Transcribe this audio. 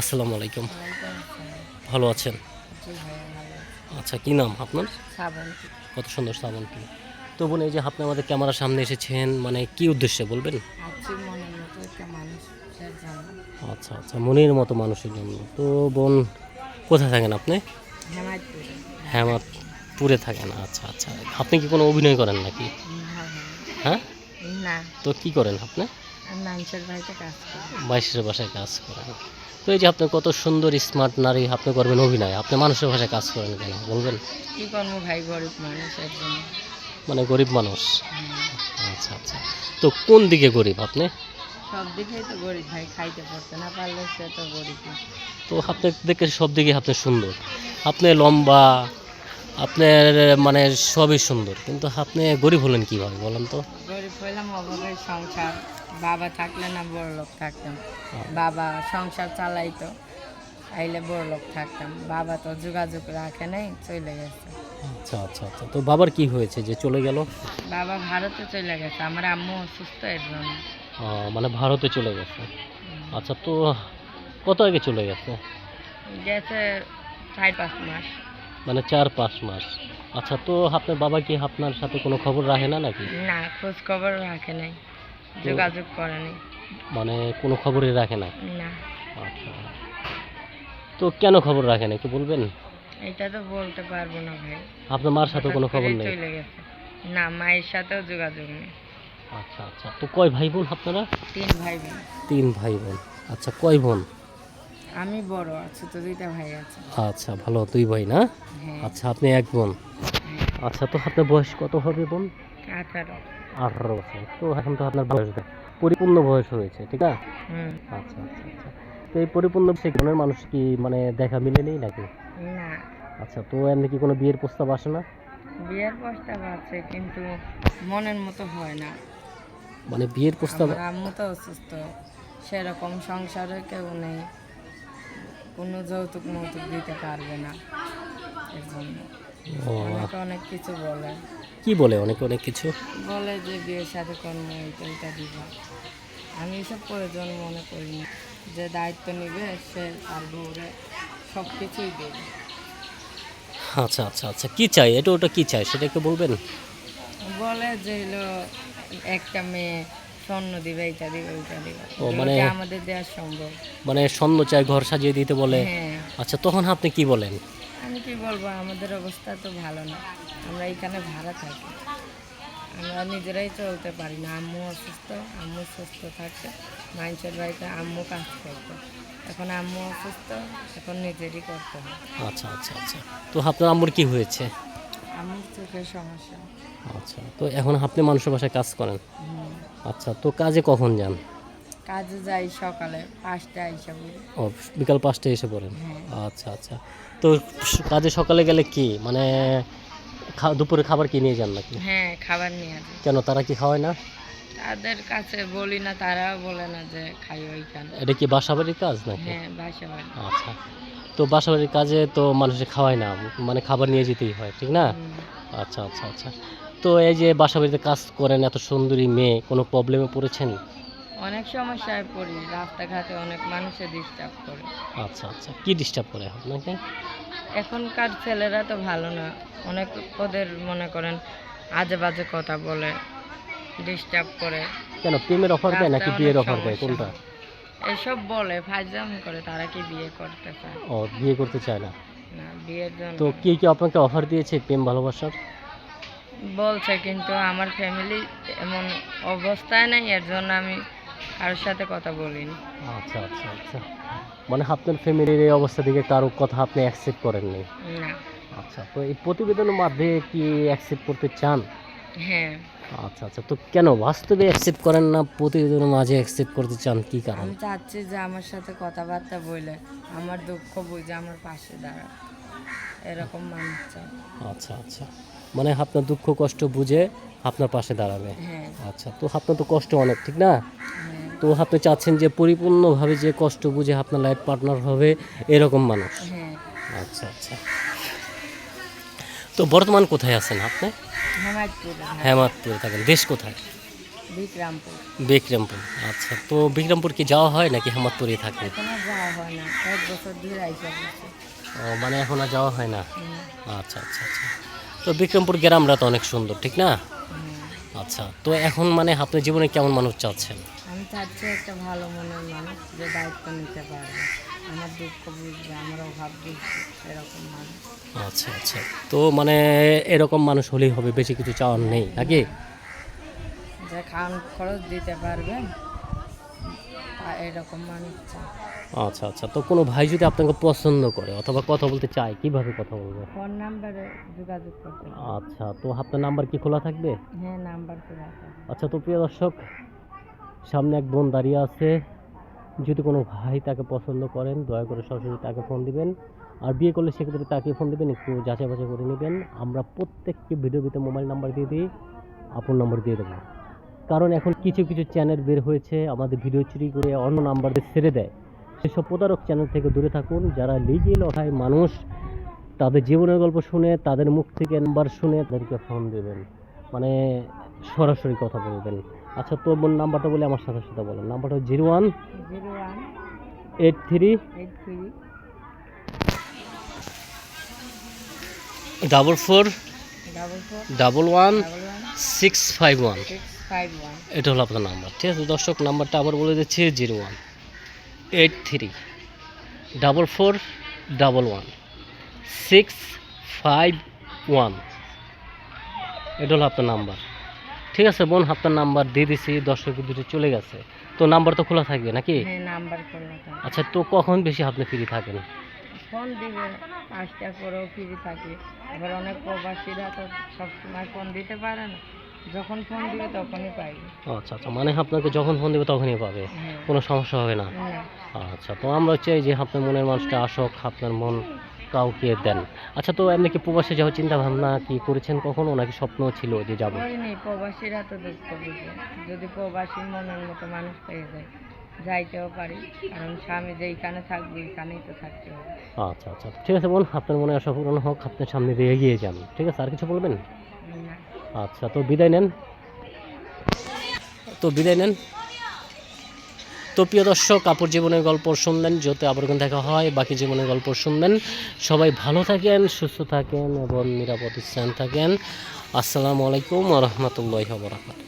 আসসালামু আলাইকুম। ভালো আছেন। আচ্ছা কি নাম আপনার? কত সুন্দর শ্রাবন্তী তো বোন এই যে আপনি আমাদের ক্যামেরার সামনে এসেছেন মানে কি উদ্দেশ্যে বলবেন? জন্য। আচ্ছা আচ্ছা মনের মতো মানুষের জন্য। তো বোন কোথায় থাকেন আপনি? হেমাদপুরে থাকেন আচ্ছা আচ্ছা। আপনি কি কোনো অভিনয় করেন নাকি? হ্যাঁ? তো কি করেন আপনি? বাইশের বাসায় কাজ করেন। তো এই যে আপনি কত সুন্দর স্মার্ট নারী আপনি করবেন অভিনয়। আপনি মানুষের ভাষায় কাজ করেন কেন? বলবেন? কি ভাই গরিব মানে গরিব মানুষ? আচ্ছা আচ্ছা। তো কোন দিকে গরিব আপনি? সব দিকেই তো গরিব ভাই খাইতে পারতে না পারলে সে তো গরিব তো আপনি দেখে সব দিকে আপনি সুন্দর। আপনি লম্বা আপনার মানে সবই সুন্দর। কিন্তু আপনি গরিব হলেন কীভাবে বলেন তো? গরিব হইলাম অভাবের সংসার। বাবা থাকলে না বড় লোক থাকতাম। বাবা সংসার চালাইতো আইলে বড় লোক থাকতাম। বাবা তো যোগাযোগ রাখে নাই চলে গেছে। আচ্ছা আচ্ছা আচ্ছা। তো বাবার কি হয়েছে যে চলে গেল? বাবা ভারতে চলে গেছে আমার আম্মু অসুস্থ এর জন্য। মানে ভারতে চলে গেছে। আচ্ছা তো কত আগে চলে গেছে? গেছে চার পাঁচ মাস। মানে চার পাঁচ মাস। আচ্ছা তো আপনার বাবা কি আপনার সাথে কোনো খবর রাখে না নাকি? না খোঁজ খবর রাখে নাই। যোগাযোগ করেনি। মানে কোনো খবরই রাখে না? না। আচ্ছা। তো কেন খবর রাখে না একটু বলবেন? এটা তো বলতে পারব না ভাই। আপনার মার সাথে কোনো খবর নেই? চলে গেছে। না মায়ের সাথেও যোগাযোগ নেই। আচ্ছা আচ্ছা। তো কয় ভাই বোন আপনারা? তিন ভাই বোন। তিন ভাই বোন। আচ্ছা কয় বোন? আমি বড় আছি তো দুইটা ভাই আছে। আচ্ছা ভালো দুই ভাই না? হ্যাঁ। আচ্ছা আপনি এক বোন। হ্যাঁ, আচ্ছা তো আপনার বয়স কত হবে বোন? আঠারো। আঠারো বছর। তো এখন তো আপনার বয়স। পরিপূর্ণ বয়স হয়েছে ঠিক হুম। আচ্ছা আচ্ছা আচ্ছা। তো এই পরিপূর্ণ সে ধরনের মানুষ কি মানে দেখা মিলে নেই নাকি? না। আচ্ছা তো এমনি কি কোনো বিয়ের প্রস্তাব আসে না? বিয়ের প্রস্তাব আছে কিন্তু মনের মতো হয় না। মানে বিয়ের প্রস্তাব আম্মু তো অসুস্থ সেরকম সংসারে কেউ নেই। কোনো যৌতুক মৌতুক দিতে পারবে না এর জন্য। অনেক কিছু বলে। কি বলে অনেকে অনেক কিছু? বলে যে বিয়ের সাথে কর্ম এইটা দিব। আমি এসব প্রয়োজন মনে করি না যে দায়িত্ব নিবে সে তার বউরে সব কিছুই দেবে। আচ্ছা আচ্ছা আচ্ছা কি চাই? এটা ওটা কি চাই? সেটা একটু বলবেন? বলে যে হলো একটা মেয়ে স্বর্ণ দিবে এইটা দিবে ওইটা দিবে। ও, মানে- আমাদের দেওয়া সম্ভব। মানে স্বর্ণ চাই ঘর সাজিয়ে দিতে বলে। হ্যাঁ। আচ্ছা তখন আপনি কি বলেন? আমি কি বলব আমাদের অবস্থা তো ভালো না। আমরা এখানে ভাড়া থাকি। আমরা নিজেরাই চলতে পারি না। আম্মু অসুস্থ আম্মু সুস্থ থাকছে মানুষের বাড়িতে আম্মু কাজ করতো। এখন আম্মু অসুস্থ এখন নিজেরই করতে হয়। আচ্ছা আচ্ছা আচ্ছা। তো আপনার আম্মুর কি হয়েছে? আম্মুর চোখের সমস্যা। আচ্ছা তো এখন আপনি মানুষের বাসায় কাজ করেন? আচ্ছা তো কাজে কখন যান? কাজে যাই সকালে পাঁচটা হিসাব ও বিকাল পাঁচটায় এসে পড়েন? হ্যাঁ। আচ্ছা আচ্ছা। তো কাজে সকালে গেলে কি? মানে দুপুরে খাবার কি নিয়ে যান নাকি? হ্যাঁ খাবার নিয়ে আসি। কেন তারা কি খাওয়ায় না? তাদের কাছে বলি না তারা বলে না যে খাই ওইখানে এটা কি বাসাবাড়ির কাজ নাকি? হ্যাঁ বাসা বাড়ি আচ্ছা। তো বাসাবাড়ির কাজে তো মানুষে খাওয়ায় না মানে খাবার নিয়ে যেতেই হয় ঠিক না? আচ্ছা আচ্ছা আচ্ছা। তো এই যে বাসাবাড়িতে কাজ করেন এত সুন্দরী মেয়ে কোনো প্রবলেমে পড়েছেন? অনেক সমস্যায় পড়ি রাস্তাঘাটে অনেক মানুষে ডিস্টার্ব করে। আচ্ছা আচ্ছা। কি ডিস্টার্ব করে আপনাকে? এখনকার ছেলেরা তো ভালো না। অনেক ওদের মনে করেন আজে বাজে কথা বলে ডিস্টার্ব করে। কেন প্রেমের অফার দেয় নাকি বিয়ের অফার দেয়? কোনটা। এসব বলে ফাইজাম করে তারা কি বিয়ে করতে চায়? ও বিয়ে করতে চায় না? না বিয়ের জন্য। তো কে কি আপনাকে অফার দিয়েছে প্রেম ভালোবাসার? বলছে কিন্তু আমার ফ্যামিলি এমন অবস্থায় নেই এর জন্য আমি কারোর সাথে কথা বলিনি। আচ্ছা আচ্ছা আচ্ছা। মানে আপনার ফ্যামিলির এই অবস্থা থেকে কারও কথা আপনি অ্যাকসেপ্ট করেননি? না। আচ্ছা তো এই প্রতিবেদনের মাধ্যমে কি অ্যাকসেপ্ট করতে চান? হ্যাঁ। আচ্ছা আচ্ছা তো কেন বাস্তবে অ্যাকসেপ্ট করেন না প্রতিবেদনের মাঝে অ্যাকসেপ্ট করতে চান কি কারণ? আমি চাচ্ছি যে আমার সাথে কথাবার্তা বলে আমার দুঃখ বুঝে আমার পাশে দাঁড়া এরকম মানুষ চাই। আচ্ছা আচ্ছা। মানে আপনার দুঃখ কষ্ট বুঝে আপনার পাশে দাঁড়াবে? হ্যাঁ। আচ্ছা তো আপনার তো কষ্ট অনেক ঠিক না? হ্যাঁ। তো আপনি চাচ্ছেন যে পরিপূর্ণভাবে যে কষ্ট বুঝে আপনার লাইফ পার্টনার হবে এরকম মানুষ? হ্যাঁ। আচ্ছা আচ্ছা। তো বর্তমান কোথায় আছেন আপনি? হেমাদপুরে থাকেন। দেশ কোথায়? বিক্রামপুর। বিক্রমপুর। আচ্ছা তো বিক্রমপুর কি যাওয়া হয় নাকি হামাদপুরে থাকে হয় ও মানে এখন আর যাওয়া হয় না? আচ্ছা আচ্ছা আচ্ছা। তো বিক্রমপুর গ্রামটা তো অনেক সুন্দর ঠিক না? আচ্ছা তো এখন মানে আপনার জীবনে কেমন মানুষ চাচ্ছেন? আমি চাচ্ছি একটা ভালো মনের মানুষ যে দায়িত্ব নিতে পারবে। আমার দুঃখ বুঝবে আমার অভাব বুঝবে এরকম মানুষ। আচ্ছা আচ্ছা। তো মানে এরকম মানুষ হলেই হবে বেশি কিছু চাওয়ার নেই নাকি? যে খাওয়ান খরচ দিতে পারবে এরকম মানুষ আচ্ছা আচ্ছা। তো কোনো ভাই যদি আপনাকে পছন্দ করে অথবা কথা বলতে চায় কীভাবে কথা বলবে? ফোন নাম্বারে যোগাযোগ করতে আচ্ছা তো আপনার নাম্বার কি খোলা থাকবে? হ্যাঁ নাম্বার আছে আচ্ছা তো প্রিয় দর্শক সামনে এক বোন দাঁড়িয়ে আছে। যদি কোনো ভাই তাকে পছন্দ করেন দয়া করে সরাসরি তাকে ফোন দিবেন। আর বিয়ে করলে সেক্ষেত্রে তাকে ফোন দিবেন একটু যাচাই বাছাই করে নেবেন। আমরা প্রত্যেককে ভিডিও ভিতরে মোবাইল নাম্বার দিয়ে দিই আপন নাম্বার দিয়ে দেবো। কারণ এখন কিছু কিছু চ্যানেল বের হয়েছে, আমাদের ভিডিও চুরি করে অন্য নাম্বার দিয়ে ছেড়ে দেয়। সেসব প্রতারক চ্যানেল থেকে দূরে থাকুন, যারা লিগেল অথায় মানুষ, তাদের জীবনের গল্প শুনে, তাদের মুখ থেকে নাম্বার শুনে তাদেরকে ফোন দেবেন। মানে সরাসরি কথা বলবেন। আচ্ছা তো বোন নাম্বারটা বলে আমার সাথে সাথে বলেন। নাম্বারটা zero one eight three double four double one six five one এটা হলো আপনার নাম্বার ঠিক আছে? দর্শক নাম্বারটা আবার বলে দিচ্ছি zero one. Eight three double four double one. Six five one. এটা হলো আপনার নাম্বার। ঠিক আছে বোন আপনার নাম্বার দিয়ে দিছি দর্শক দুটো চলে গেছে। তো নাম্বার তো খোলা থাকবে নাকি? হ্যাঁ নাম্বার আচ্ছা তো কখন বেশি আপনি ফ্রি থাকেন? ফোন দিবে পাঁচটা করেও ফ্রি থাকে। আবার অনেক প্রবাসীরা তো সবসময় ফোন দিতে পারে না। যখন ফোন দিবে তখনই পাইবে আচ্ছা আচ্ছা মানে আপনাকে যখন ফোন দিবে তখনই পাবে? হ্যাঁ। কোনো সমস্যা হবে না? না আচ্ছা তো আমরা চাই যে আপনার মনের মানুষটা আসক আপনার মন কাউকে দেন। আচ্ছা তো এমনি কি প্রবাসে যাওয়ার চিন্তা ভাবনা কি করেছেন কখনো নাকি স্বপ্ন ছিল যে যাব? করিনি প্রবাসীরা তো দুঃখ বুঝে যদি প্রবাসী মনের মতো মানুষ পেয়ে যায় যাইতেও পারি। কারণ স্বামী যেইখানে থাকবে এইখানেই তো থাকতে হবে। আচ্ছা আচ্ছা ঠিক আছে বোন আপনার মনে আশা পূরণ হোক আপনার সামনে দিয়ে এগিয়ে যান। ঠিক আছে আর কিছু বলবেন? না। আচ্ছা তো বিদায় নেন। তো বিদায় নেন। তো প্রিয় দর্শক কাপড় জীবনের গল্প শুনলেন, যাতে আবার কোনো দেখা হয়, বাকি জীবনের গল্প শুনবেন। সবাই ভালো থাকেন, সুস্থ থাকেন এবং নিরাপদ স্থান থাকেন। আসসালামু আলাইকুম রহমতুল্লাহ বরাকাত